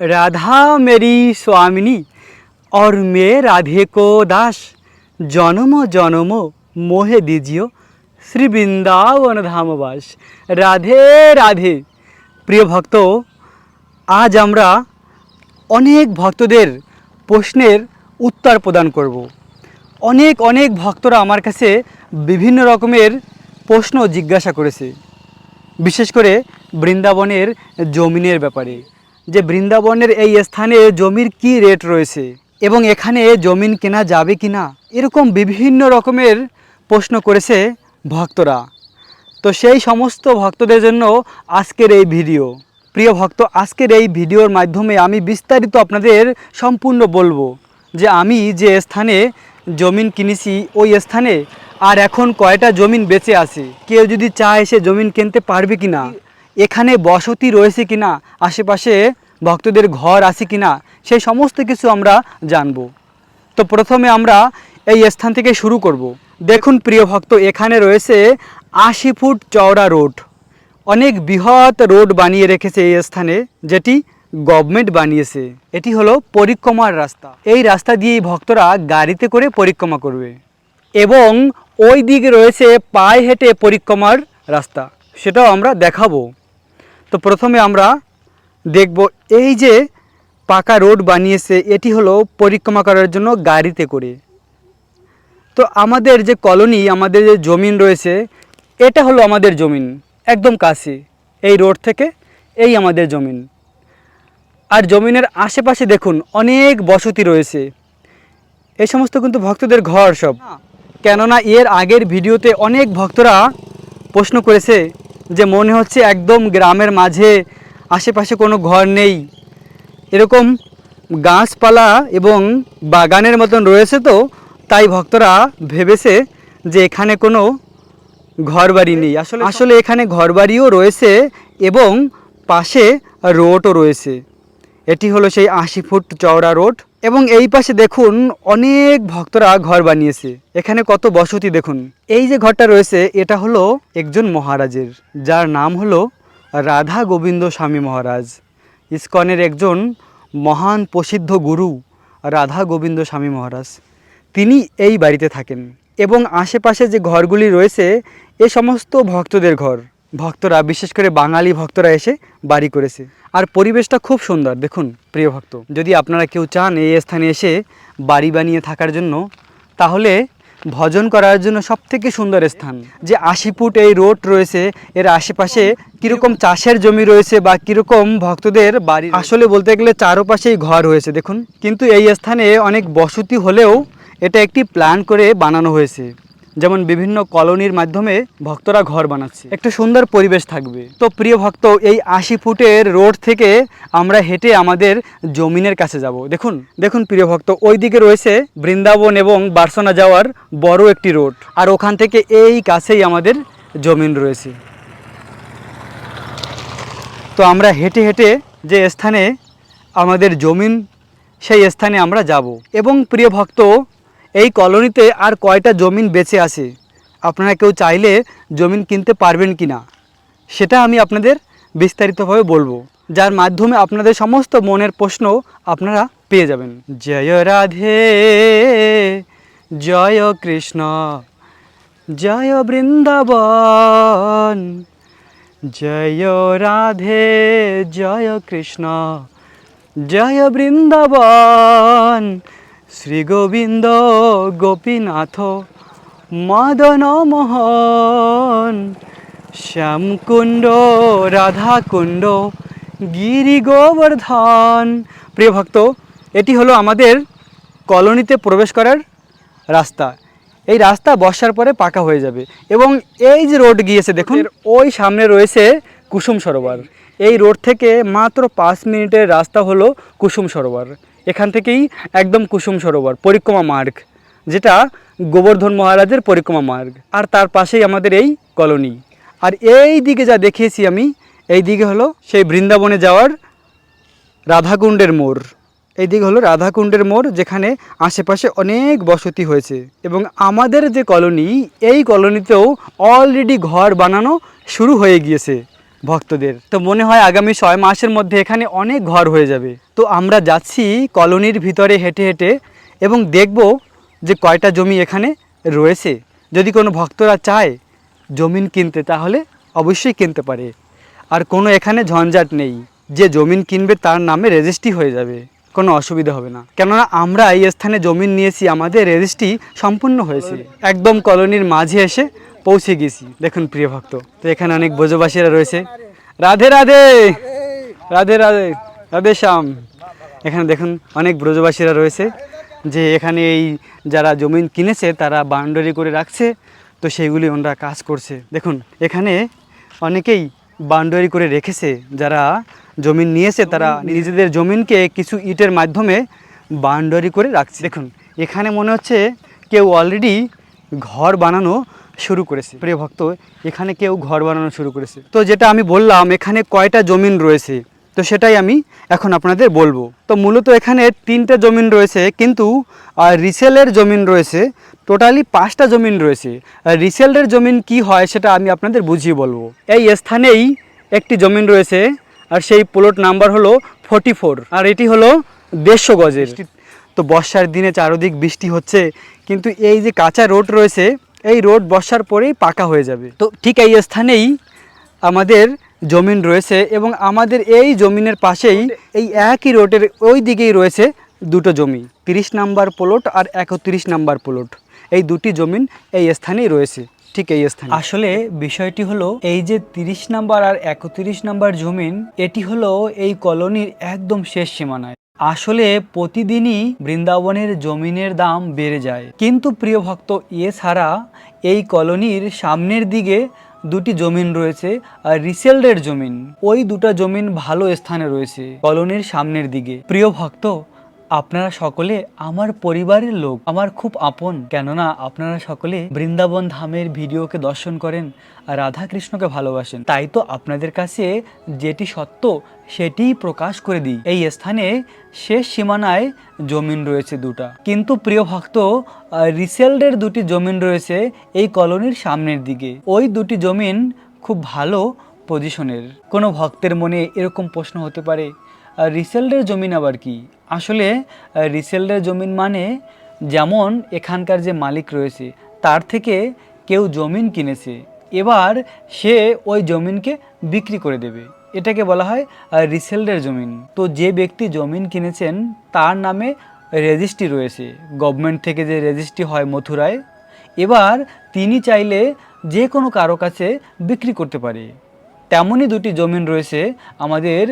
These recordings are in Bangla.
राधा मेरी स्वामिनी और मैं राधे को दास জনম জনম মোহে দিজিও শ্রী বৃন্দাবন ধামবাস রাধে রাধে প্রিয় ভক্ত আজ আমরা অনেক ভক্তদের প্রশ্নের উত্তর প্রদান করব অনেক অনেক ভক্তরা আমার কাছে বিভিন্ন রকমের প্রশ্ন জিজ্ঞাসা করেছে বিশেষ করে বৃন্দাবনের জমিনের ব্যাপারে যে বৃন্দাবনের এই স্থানে জমির কি রেট রয়েছে এবং এখানে জমিন কেনা যাবে কি না, এরকম বিভিন্ন রকমের প্রশ্ন করেছে ভক্তরা। তো সেই সমস্ত ভক্তদের জন্য আজকের এই ভিডিও প্রিয় ভক্ত, আজকের এই ভিডিওর মাধ্যমে আমি বিস্তারিত আপনাদের সম্পূর্ণ বলব যে আমি যে স্থানে জমিন কিনেছি, ওই স্থানে আর এখন কয়টা জমিন বেঁচে আছে, কেউ যদি চায় সে জমিন কিনতে পারবে কি না এখানে বসতি রয়েছে কি না আশেপাশে ভক্তদের ঘর আছে কি না সেই সমস্ত কিছু আমরা জানব। তো প্রথমে আমরা এই স্থান থেকে শুরু করব। দেখুন প্রিয় ভক্ত, এখানে রয়েছে আশি ফুট চওড়া রোড। অনেক বৃহৎ রোড বানিয়ে রেখেছে এই স্থানে, যেটি গভর্নমেন্ট বানিয়েছে। এটি হলো পরিক্রমার রাস্তা। এই রাস্তা দিয়েই ভক্তরা গাড়িতে করে পরিক্রমা করবে। এবং ওই দিকে রয়েছে পায়ে হেঁটে পরিক্রমার রাস্তা। সেটাও আমরা দেখাবো। তো প্রথমে আমরা দেখব এই যে পাকা রোড বানিয়েছে এটি হলো পরিক্রমা করার জন্য গাড়িতে করে। তো আমাদের যে কলোনি আমাদের যে জমিন রয়েছে এটা হলো আমাদের জমিন একদম কাছে এই রোড থেকে এই আমাদের জমিন। আর জমিনের আশেপাশে দেখুন অনেক বসতি রয়েছে। এই সমস্ত কিন্তু ভক্তদের ঘর সব। কেননা এর আগের ভিডিওতে অনেক ভক্তরা প্রশ্ন করেছে যে মনে হচ্ছে একদম গ্রামের মাঝে আশেপাশে কোনো ঘর নেই। এরকম গাছপালা এবং বাগানের মতন রয়েছে তো তাই ভক্তরা ভেবেছে যে এখানে কোনো ঘরবাড়ি নেই। আসলে আসলে এখানে ঘরবাড়িও রয়েছে এবং পাশে রোডও রয়েছে। এটি হলো সেই আশি ফুট চওড়া রোড। এবং এই পাশে দেখুন অনেক ভক্তরা ঘর বানিয়েছে। এখানে কত বসতি দেখুন। এই যে ঘরটা রয়েছে, এটা হলো একজন মহারাজের, যার নাম হলো রাধা গোবিন্দ স্বামী মহারাজ। ইস্কনের একজন মহান প্রসিদ্ধ গুরু রাধা গোবিন্দ স্বামী মহারাজ। তিনি এই বাড়িতে থাকেন এবং আশেপাশে যে ঘরগুলি রয়েছে, এ সমস্ত ভক্তদের ঘর। ভক্তরা, বিশেষ করে বাঙালি ভক্তরা এসে বাড়ি করেছে। আর পরিবেশটা খুব সুন্দর, দেখুন, প্রিয় ভক্ত। যদি আপনারা কেউ চান এই স্থানে এসে বাড়ি বানিয়ে থাকার জন্য, তাহলে ভজন করার জন্য সব থেকে সুন্দর স্থান। যে আশি ফুট এই রোড রয়েছে, এর আশেপাশে কীরকম চাষের জমি রয়েছে বা কীরকম ভক্তদের বাড়ি আসলে বলতে গেলে চারোপাশেই ঘর হয়েছে, দেখুন। কিন্তু এই স্থানে অনেক বসতি হলেও এটা একটি প্ল্যান করে বানানো হয়েছে। যেমন বিভিন্ন কলোনির মাধ্যমে ভক্তরা ঘর বানাচ্ছে। একটা সুন্দর পরিবেশ থাকবে। তো প্রিয় ভক্ত, এই আশি ফুটের রোড থেকে আমরা হেঁটে আমাদের জমিনের কাছে যাব। দেখুন দেখুন প্রিয় ভক্ত ওই দিকে রয়েছে বৃন্দাবন এবং বার্সনা যাওয়ার বড় একটি রোড। আর ওখান থেকে এই কাছেই আমাদের জমিন রয়েছে। তো আমরা হেঁটে হেঁটে যে স্থানে আমাদের জমিন, সেই স্থানে আমরা যাব। এবং প্রিয় ভক্ত এই কলোনিতে আর কয়টা জমিন বেঁচে আছে? আপনারা কেউ চাইলে জমিন কিনতে পারবেন কি না সেটা আমি আপনাদের বিস্তারিতভাবে বলব। যার মাধ্যমে আপনাদের সমস্ত মনের প্রশ্ন আপনারা পেয়ে যাবেন। জয় রাধে, জয় কৃষ্ণ, জয় বৃন্দাবন, জয় রাধে, জয় কৃষ্ণ, জয় বৃন্দাবন। শ্রী গোবিন্দ গোপীনাথ মদন মোহন শ্যামকুণ্ড রাধাকুণ্ড গিরি গোবর্ধন। প্রিয় ভক্ত এটি হলো আমাদের কলোনিতে প্রবেশ করার রাস্তা। এই রাস্তা বর্ষার পরে পাকা হয়ে যাবে এবং এই যে রোড গিয়েছে দেখুন ওই সামনে রয়েছে কুসুম সরোবর। এই রোড থেকে মাত্র পাঁচ মিনিটের রাস্তা হলো কুসুম সরোবর। এখান থেকেই একদম কুসুম সরোবর, পরিক্রমা মার্গ, যেটা গোবর্ধন মহারাজের পরিক্রমা মার্গ। আর তার পাশেই আমাদের এই কলোনি। আর এই দিকে যা দেখিয়েছি আমি, এই দিকে হলো সেই বৃন্দাবনে যাওয়ার রাধাকুণ্ডের মোড়। এইদিকে হলো রাধাকুণ্ডের মোড়, যেখানে আশেপাশে অনেক বসতি হয়েছে। এবং আমাদের যে কলোনি, এই কলোনিতেও অলরেডি ঘর বানানো শুরু হয়ে গিয়েছে। ভক্তদের। তো মনে হয় আগামী ছয় মাসের মধ্যে এখানে অনেক ঘর হয়ে যাবে। তো আমরা যাচ্ছি কলোনির ভিতরে হেঁটে হেঁটে এবং দেখব যে কয়টা জমি এখানে রয়েছে। যদি কোনো ভক্তরা চায় জমিন কিনতে, তাহলে অবশ্যই কিনতে পারে। আর কোনো এখানে ঝঞ্ঝাট নেই। যে জমিন কিনবে তার নামে রেজিস্ট্রি হয়ে যাবে। কোনো অসুবিধা হবে না। কেননা আমরা এই স্থানে জমিন নিয়েছি, আমাদের রেজিস্ট্রি সম্পূর্ণ হয়েছে। একদম কলোনির মাঝে এসে পৌঁছে গেছি। দেখুন প্রিয় ভক্ত, তো এখানে অনেক ব্রজবাসীরা রয়েছে। রাধে রাধে! রাধে রাধে! রাধে শ্যাম! এখানে দেখুন অনেক ব্রজবাসীরা রয়েছে, যে এখানে এই যারা জমিন কিনেছে, তারা বাউন্ডারি করে রাখছে, তো সেইগুলি ওনারা কাজ করছে। দেখুন, এখানে অনেকেই বাউন্ডারি করে রেখেছে যারা জমিন নিয়েছে তারা নিজেদের জমিনকে কিছু ইটের মাধ্যমে বাউন্ডারি করে রাখছে। দেখুন এখানে মনে হচ্ছে কেউ অলরেডি ঘর বানানো শুরু করেছে। প্রিয় ভক্ত এখানে কেউ ঘর বানানো শুরু করেছে। তো যেটা আমি বললাম এখানে কয়টা জমিন রয়েছে? তো সেটাই আমি এখন আপনাদের বলব। তো মূলত এখানে তিনটা জমিন রয়েছে, কিন্তু রিসেলের জমিন রয়েছে টোটালি পাঁচটা জমিন রয়েছে। রিসেলের জমিন কি হয় সেটা আমি আপনাদের বুঝিয়ে বলব। এই স্থানেই একটি জমিন রয়েছে, আর সেই প্লট নাম্বার হলো ফোর্টি ফোর আর এটি হলো দেড়শো গজের। তো বর্ষার দিনে চারদিক বৃষ্টি হচ্ছে, কিন্তু এই যে কাঁচা রোড রয়েছে, এই রোড বর্ষার পরেই পাকা হয়ে যাবে। তো ঠিক এই স্থানেই আমাদের জমিন রয়েছে এবং আমাদের এই জমিনের পাশেই এই একই রোডের ওই দিকেই রয়েছে দুটো জমি, তিরিশ নাম্বার প্লট আর একত্রিশ নাম্বার প্লট। এই দুটি জমিন এই স্থানেই রয়েছে, ঠিক এই স্থানে। আসলে বিষয়টি হলো এই যে তিরিশ নাম্বার আর একত্রিশ নাম্বার জমিন, এটি হলো এই কলোনির একদম শেষ সীমানায়। আসলে প্রতিদিনই বৃন্দাবনের জমিনের দাম বেড়ে যায়। কিন্তু প্রিয় ভক্ত, এছাড়া এই কলোনির সামনের দিকে দুটি জমিন রয়েছে আর রিসেলডের জমিন। ওই দুটা জমিন ভালো স্থানে রয়েছে, কলোনির সামনের দিকে। প্রিয় ভক্ত আপনারা সকলে আমার পরিবারের লোক, আমার খুব আপন। কেননা আপনারা সকলে বৃন্দাবন ধামের ভিডিওকে দর্শন করেন আর রাধা কৃষ্ণকে ভালোবাসেন। তাই তো আপনাদের কাছে যেটি সত্য, সেটিই প্রকাশ করে দিই। এই স্থানে শেষ সীমানায় জমিন রয়েছে দুটা। কিন্তু প্রিয় ভক্ত রিসেলডের দুটি জমিন রয়েছে এই কলোনির সামনের দিকে। ওই দুটি জমিন খুব ভালো পজিশনের। কোনো ভক্তের মনে এরকম প্রশ্ন হতে পারে রিসেলডের জমিন আবার কি? আসলে রিসেলডের জমিন মানে যেমন এখানকার যে মালিক রয়েছে, তার থেকে কেউ জমিন কিনেছে, এবার সে ওই জমিনকে বিক্রি করে দেবে। এটাকে বলা হয় রিসেলডের জমিন। তো যে ব্যক্তি জমিন কিনেছেন, তার নামে রেজিস্ট্রি রয়েছে। গভর্নমেন্ট থেকে যে রেজিস্ট্রি হয় মথুরায়, এবার তিনি চাইলে যে কোনো কারও কাছে বিক্রি করতে পারে। তেমনই দুটি জমিন রয়েছে আমাদের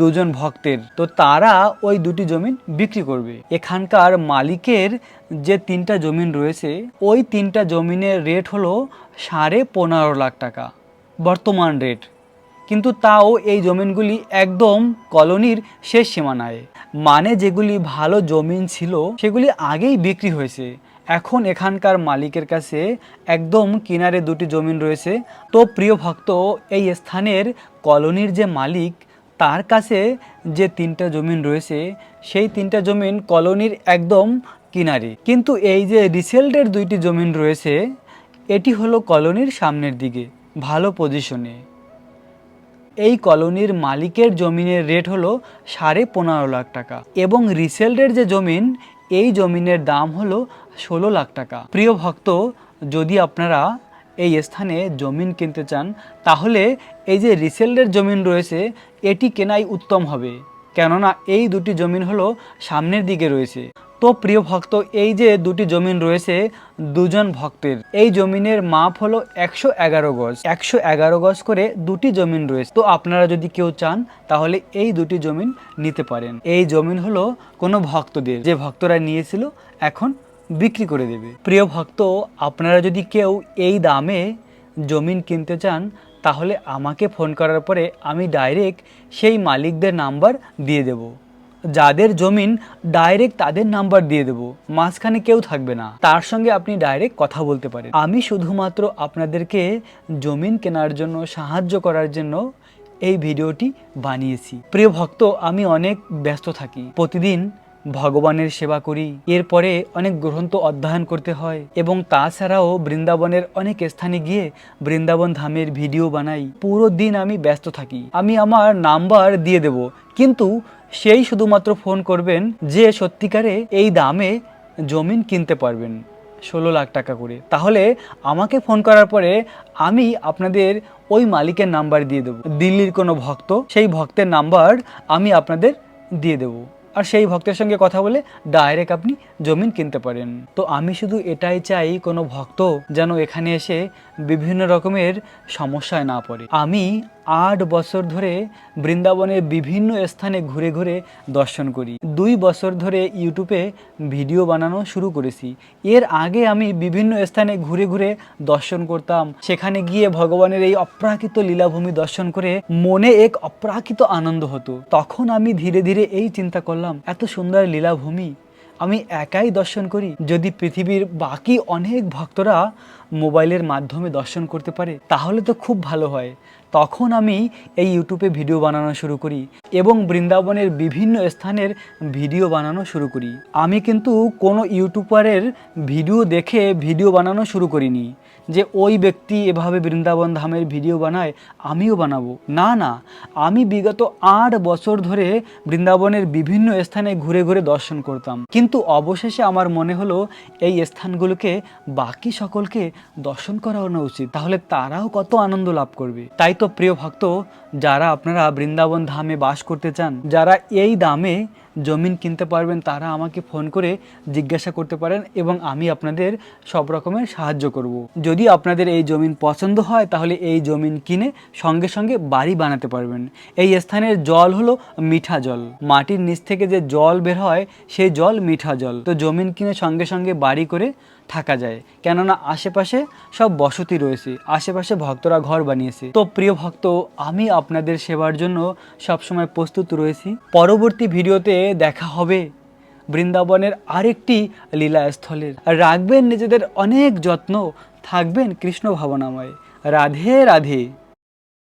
দুজন ভক্তের। তো তারা ওই দুটি জমিন বিক্রি করবে। এখানকার মালিকের যে তিনটা জমিন রয়েছে, ওই তিনটা জমিনের রেট হলো সাড়ে পনেরো লাখ টাকা, বর্তমান রেট। কিন্তু তাও এই জমিনগুলি একদম কলোনির শেষ সীমানায়। মানে যেগুলি ভালো জমিন ছিল, সেগুলি আগেই বিক্রি হয়েছে। এখন এখানকার মালিকের কাছে একদম কিনারে দুটি জমিন রয়েছে। তো প্রিয় ভক্ত, এই স্থানের কলোনির যে মালিক, তার কাছে যে তিনটা জমিন রয়েছে, সেই তিনটা জমিন কলোনির একদম কিনারে। কিন্তু এই যে রিসেলডের দুইটি জমিন রয়েছে, এটি হলো কলোনির সামনের দিকে, ভালো পজিশনে। এই কলোনির মালিকের জমিনের রেট হলো সাড়ে পনেরো লাখ টাকা এবং রিসেলডের যে জমিন এই জমিনের দাম হলো ষোলো লাখ টাকা। প্রিয় ভক্ত, যদি আপনারা এই স্থানে জমিন কিনতে চান, তাহলে এই যে রিসেলের জমিন রয়েছে, এটি কেনাই উত্তম হবে। কেননা এই দুটি জমিন হলো সামনের দিকে রয়েছে। তো প্রিয় ভক্ত, এই যে দুটি জমিন রয়েছে, দুজন ভক্তের, এই জমিনের মাপ হলো একশো এগারো গজ। একশো এগারো গজ করে দুটি জমিন রয়েছে। তো আপনারা যদি কেউ চান, তাহলে এই দুটি জমিন নিতে পারেন। এই জমিন হলো কোনো ভক্তদের, যে ভক্তরা নিয়েছিল, এখন বিক্রি করে দেবে। প্রিয় ভক্ত, আপনারা যদি কেউ এই দামে জমিন কিনতে চান, তাহলে আমাকে ফোন করার পরে আমি ডাইরেক্ট সেই মালিকদের নাম্বার দিয়ে দেব। যাদের জমিন ডাইরেক্ট তাদের নাম্বার দিয়ে দেব, মাঝখানে কেউ থাকবে না। তার সঙ্গে আপনি ডাইরেক্ট কথা বলতে পারেন। আমি শুধুমাত্র আপনাদেরকে জমিন কেনার জন্য, সাহায্য করার জন্য এই ভিডিওটি বানিয়েছি। প্রিয় ভক্ত, আমি অনেক ব্যস্ত থাকি। প্রতিদিন ভগবানের সেবা করি। এরপরে অনেক গ্রন্থ অধ্যয়ন করতে হয় এবং তাছাড়াও বৃন্দাবনের অনেক স্থানে গিয়ে বৃন্দাবন ধামের ভিডিও বানাই। পুরো দিন আমি ব্যস্ত থাকি। আমি আমার নাম্বার দিয়ে দেব। কিন্তু সেই শুধুমাত্র ফোন করবেন যে সত্যিকারে এই দামে জমিন কিনতে পারবেন, ষোলো লাখ টাকা করে। তাহলে আমাকে ফোন করার পরে আমি আপনাদের ওই মালিকের নাম্বার দিয়ে দেবো। দিল্লির কোনো ভক্ত সেই ভক্তের নাম্বার আমি আপনাদের দিয়ে দেবো। আর সেই ভক্তের সঙ্গে কথা বলে ডাইরেক্ট আপনি জমিন কিনতে পারেন। তো আমি শুধু এটাই চাই, কোনো ভক্ত যেন এখানে এসে বিভিন্ন রকমের সমস্যায় না পড়ে। আমি আট বছর ধরে বৃন্দাবনের বিভিন্ন স্থানে ঘুরে ঘুরে দর্শন করি। দুই বছর ধরে ইউটিউবে ভিডিও বানানো শুরু করেছি। এর আগে আমি বিভিন্ন স্থানে ঘুরে ঘুরে দর্শন করতাম। সেখানে গিয়ে ভগবানের এই অপ্রাকৃত লীলাভূমি দর্শন করে মনে এক অপ্রাকৃত আনন্দ হতো। তখন আমি ধীরে ধীরে এই চিন্তা করলাম এত সুন্দর লীলাভূমি, আমি একাই দর্শন করি। যদি পৃথিবীর বাকি অনেক ভক্তরা মোবাইলের মাধ্যমে দর্শন করতে পারে, তাহলে তো খুব ভালো হয়। তখন আমি এই ইউটিউবে ভিডিও বানানো শুরু করি এবং বৃন্দাবনের বিভিন্ন স্থানের ভিডিও বানানো শুরু করি। আমি কিন্তু কোনো ইউটিউবারের ভিডিও দেখে ভিডিও বানানো শুরু করিনি। যে ওই ব্যক্তি এভাবে বৃন্দাবন ধামের ভিডিও বানায়, আমিও বানাবো। না না, আমি বিগত আট বছর ধরে বৃন্দাবনের বিভিন্ন স্থানে ঘুরে ঘুরে দর্শন করতাম। কিন্তু অবশেষে আমার মনে হলো, এই স্থানগুলোকে বাকি সকলকে দর্শন করানো উচিত, তাহলে তারাও কত আনন্দ লাভ করবে। তাই তো প্রিয় ভক্ত, যারা আপনারা বৃন্দাবন ধামে বাস করতে চান, যারা এই দামে জমিন কিনতে পারবেন, তারা আমাকে ফোন করে জিজ্ঞাসা করতে পারেন এবং আমি আপনাদের সব রকমের সাহায্য করব। যদি আপনাদের এই জমিন পছন্দ হয়, তাহলে এই জমিন কিনে সঙ্গে সঙ্গে বাড়ি বানাতে পারবেন। এই স্থানের জল হলো মিঠা জল। মাটির নিচ থেকে যে জল বের হয়, সেই জল মিঠা জল। তো জমিন কিনে সঙ্গে সঙ্গে বাড়ি করে থাকা যায়। কেননা আশেপাশে সব বসতি রয়েছে, আশেপাশে ভক্তরা ঘর বানিয়েছে। তো প্রিয় ভক্ত, আমি আপনাদের সেবার জন্য সবসময় প্রস্তুত রয়েছি। পরবর্তী ভিডিওতে দেখা হবে বৃন্দাবনের আরেকটি লীলাস্থলের। রাখবেন নিজেদের অনেক যত্ন, থাকবেন কৃষ্ণ ভাবনাময়। রাধে রাধে।